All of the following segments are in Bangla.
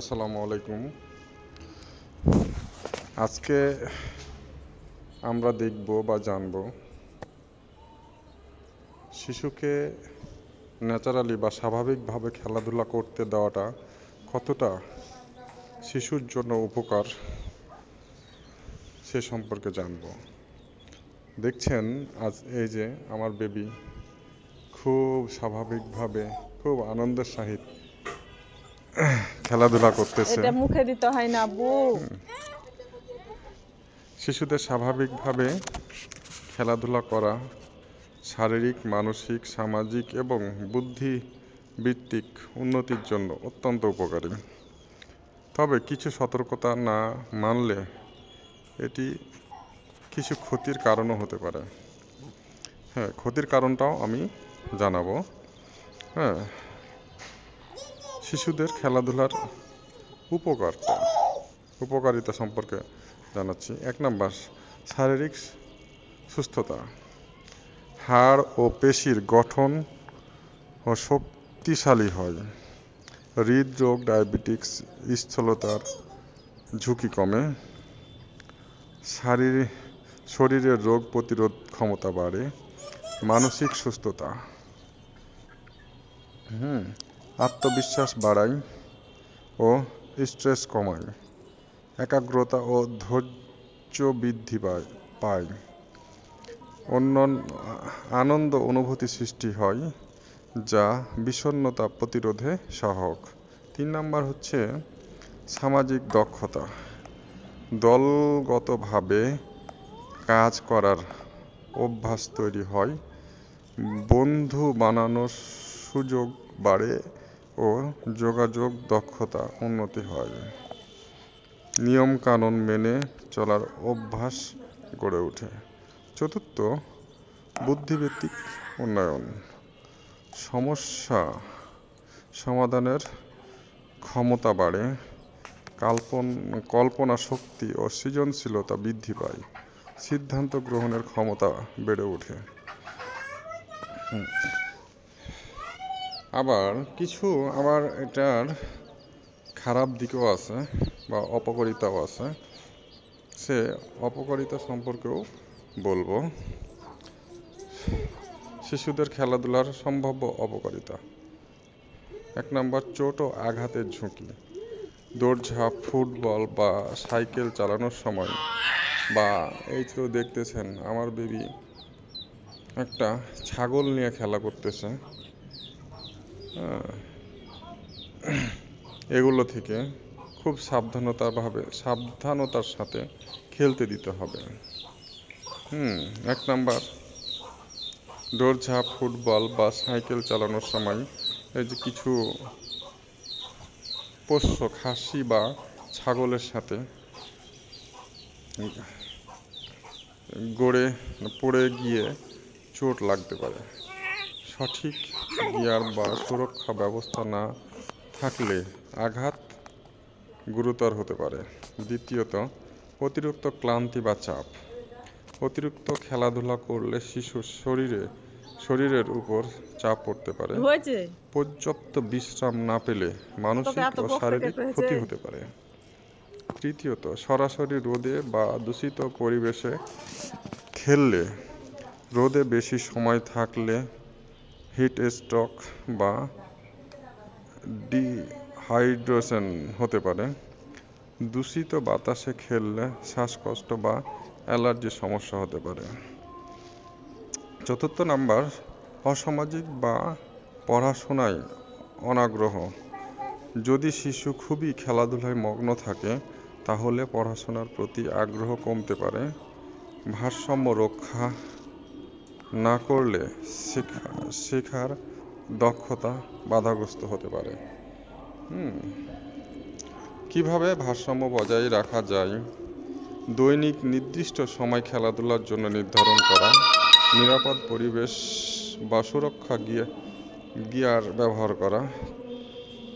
আসসালামু আলাইকুম। আজকে আমরা দেখব বা জানব শিশুকে ন্যাচারালি বা স্বাভাবিকভাবে খেলাধুলা করতে দেওয়াটা কতটা শিশুর জন্য উপকার সে সম্পর্কে জানব। দেখছেন আজ এই যে আমার বেবি খুব স্বাভাবিকভাবে, খুব আনন্দের সহিত খেলাধুলা করতেছে। এটা মুখে দিতে হয় না আব্বু। শিশুদের স্বাভাবিকভাবে খেলাধুলা করা শারীরিক মানসিক সামাজিক এবং বুদ্ধিবৃত্তিক উন্নতির জন্য অত্যন্ত উপকারী। তবে কিছু সতর্কতা না মানলে এটি কিছু ক্ষতির কারণও হতে পারে। হ্যাঁ ক্ষতির কারণটাও আমি জানাব। হ্যাঁ শিশুদের খেলাধুলার উপকারটা, উপকারিতা সম্পর্কে জানাচ্ছি। এক নম্বর, শারীরিক সুস্থতা। হাড় ও পেশির গঠন ও শক্তিশালী হয়। হৃদরোগ, ডায়াবেটিক্স, স্থূলতার ঝুঁকি কমে। শারীরিক শরীরের রোগ প্রতিরোধ ক্ষমতা বাড়ে। মানসিক সুস্থতা। হুম আত্মবিশ্বাস বাড়ায় ও স্ট্রেস কমায় একাগ্রতা ও ধৈর্য বৃদ্ধি পায় পায় অন্য আনন্দ অনুভূতি সৃষ্টি হয়, যা বিষণ্ণতা প্রতিরোধে সহায়ক। তিন নাম্বার হচ্ছে সামাজিক দক্ষতা। দলগতভাবে কাজ করার অভ্যাস তৈরি হয়। বন্ধু বানানোর সুযোগ বাড়ে ও যোগাযোগ দক্ষতা উন্নতি হয়। নিয়মকানুন মেনে চলার অভ্যাস গড়ে ওঠে। চতুর্থ বুদ্ধিভিত্তিক উন্নয়ন। সমস্যা সমাধানের ক্ষমতা বাড়ে, কাল্পন, কল্পনা শক্তি ও সৃজনশীলতা বৃদ্ধি পায়, সিদ্ধান্ত গ্রহণের ক্ষমতা বেড়ে ওঠে। আবার কিছু আবার এটার খারাপ দিকও আছে বা অপকারিতাও আছে। সে অপকারিতা সম্পর্কেও বলব। শিশুদের খেলাধুলার সম্ভাব্য অপকারিতা। এক নম্বর, চোট ও আঘাতের ঝুঁকি। দৌড়ঝাঁপ, ফুটবল বা সাইকেল চালানোর সময় বা এই তো দেখতেছেন, আমার বেবি একটা ছাগল নিয়ে খেলা করতেছে। এগুলো থেকে খুব সাবধানতাভাবে সাবধানতার সাথে খেলতে দিতে হবে। হুম, এক নাম্বার, দৌড়ঝাঁপ, ফুটবল বা সাইকেল চালানোর সময় এই যে কিছু পোষ্য খাসি বা ছাগলের সাথে গড়ে পড়ে গিয়ে চোট লাগতে পারে। সঠিক গিয়ার বা সুরক্ষা ব্যবস্থা না থাকলে আঘাত গুরুতর হতে পারে। দ্বিতীয়ত অতিরিক্ত ক্লান্তি বা চাপ। অতিরিক্ত খেলাধুলা করলে শিশুর শরীরে শরীরের উপর চাপ পড়তে পারে। পর্যাপ্ত বিশ্রাম না পেলে মানসিক ও শারীরিক ক্ষতি হতে পারে। তৃতীয়ত সরাসরি রোদে বা দূষিত পরিবেশে খেললে রোদে বেশি সময় থাকলে হিট স্ট্রোক বা ডিহাইড্রেশন হতে পারে। দূষিত বাতাসে খেললে শ্বাসকষ্ট বা অ্যালার্জির সমস্যা হতে পারে। চতুর্থ নাম্বার, অসামাজিক বা পড়াশোনায় অনাগ্রহ। যদি শিশু খুবই খেলাধুলায় মগ্ন থাকে, তাহলে পড়াশোনার প্রতি আগ্রহ কমতে পারে। ভারসাম্য রক্ষা না করলে শেখা, শেখার দক্ষতা বাধাগ্রস্ত হতে পারে। হুম। কীভাবে ভারসাম্য বজায় রাখা যায়? দৈনিক নির্দিষ্ট সময় খেলাধুলার জন্য নির্ধারণ করা, নিরাপদ পরিবেশ বা সুরক্ষা গিয়া, গিয়ার ব্যবহার করা,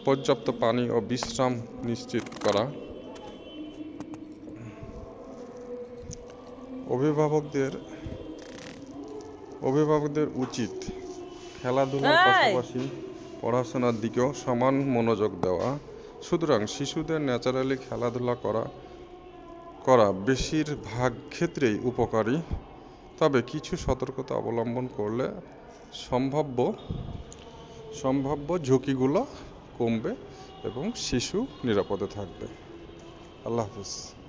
পর্যাপ্ত পানি ও বিশ্রাম নিশ্চিত করা। অভিভাবকদের অভিভাবকদের উচিত খেলাধুলার পাশাপাশি পড়াশোনার দিকেও সমান মনোযোগ দেওয়া। সুতরাং শিশুদের ন্যাচারালি খেলাধুলা করা করা বেশিরভাগ ক্ষেত্রেই উপকারী। তবে কিছু সতর্কতা অবলম্বন করলে সম্ভাব্য সম্ভাব্য ঝুঁকিগুলো কমবে এবং শিশু নিরাপদে থাকবে। আল্লাহ হাফিজ।